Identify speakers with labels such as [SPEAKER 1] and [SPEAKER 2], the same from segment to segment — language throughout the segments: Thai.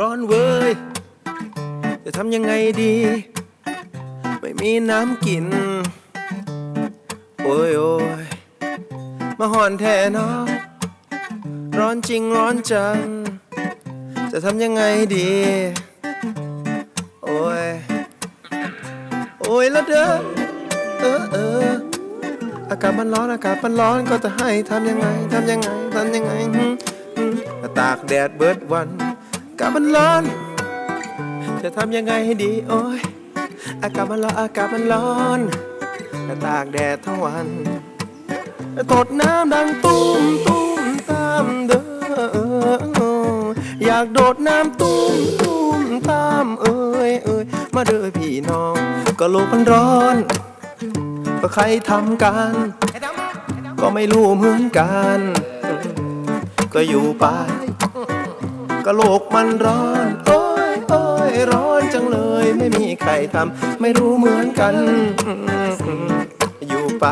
[SPEAKER 1] ร้อนเว้ย จะทำยังไงดี ไม่มีน้ำกิน โอ้ยโอ้ยมาห่อนแท่เนาะร้อนจริงร้อนจัง จะทำยังไงดี โอ้ย โอ้ยแล้วเด้อเออเอออากาศมันร้อนอากาศมันร้อนก็จะให้ทำยังไงทำยังไงทำยังไงตากแดดเบิดวัน กาศมันร้อน จะทำยังไงให้ดีโอ้ย อากาศมันร้อนอากาศมันร้อนตากแดดทั้งวันตดน้ำดังตุ้มตุ้มตามเด้อ อยากโดดน้ำตุ้มตุ้มตามเอ้ยเอ้ยมาเด้อพี่น้อง ก็โลกมันร้อนก็ใครทำกัน ก็ไม่รู้เหมือนกัน ก็อยู่ไป ก็โลกมันร้อน โอ้ยโอ้ยร้อนจังเลย ไม่มีใครทำไม่รู้เหมือนกัน อยู่ไป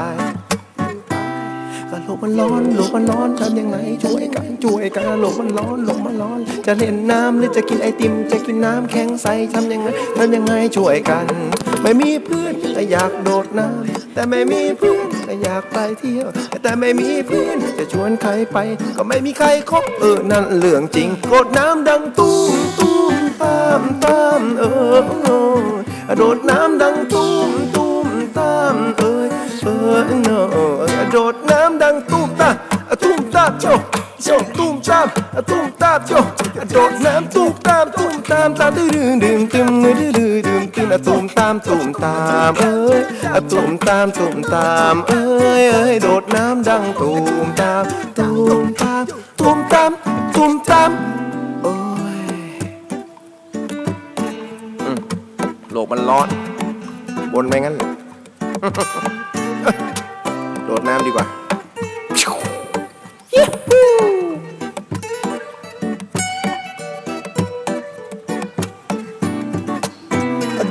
[SPEAKER 1] ก็โลกมันร้อนโลกมันร้อนทำยังไงช่วยกันช่วยกันโลกมันร้อนโลกมันร้อน จะเล่นน้ำหรือจะกินไอติม จะกินน้ำแข็งใสทำยังไงทำยังไงช่วยกัน ไม่มีเพื่อนแต่อยากโดดน้ำ แต่ไม่มีเพื่อนแต่อยากไปเที่ยว แต่ไม่มีเพื่อนจะชวนใครไป ก็ไม่มีใครคบเออนั่นเรื่องจริงโดดน้ำดังตุ้มตุ้มตามตามเออโดดน้ำดังตุ้มตุ้มตามเอ้ยเออเนอะโดดน้ำดังตุ้มตาตุ้มตาโจโจตุ้มตามตุ้มตาโจโดดน้ำตุ้มตามตุ้มตามตามดื้อดื้อดื่มตึมดื้อดื้อ ดื่มตึมตุ้มตามตุ้มตามเอ้ยตุ้มตามตุ้มตามเอ้ยเอ้ยโดดน้ำดังตุ้มตามตุ้มตามตุ้มตามตุ้มตามโอ้ยโลกมันร้อนบนไปงั้นโดดน้ำดีกว่า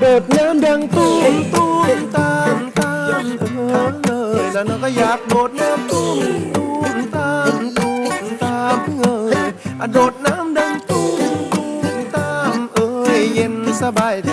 [SPEAKER 1] โดดน้ำดังตูมตูมตามตามเออเลยแล้วน้องก็อยากโดดน้ำตูมตูมตามตูมตามเอยอะโดดน้ำดังตูมตูมตามเอ้ยเย็นสบายดี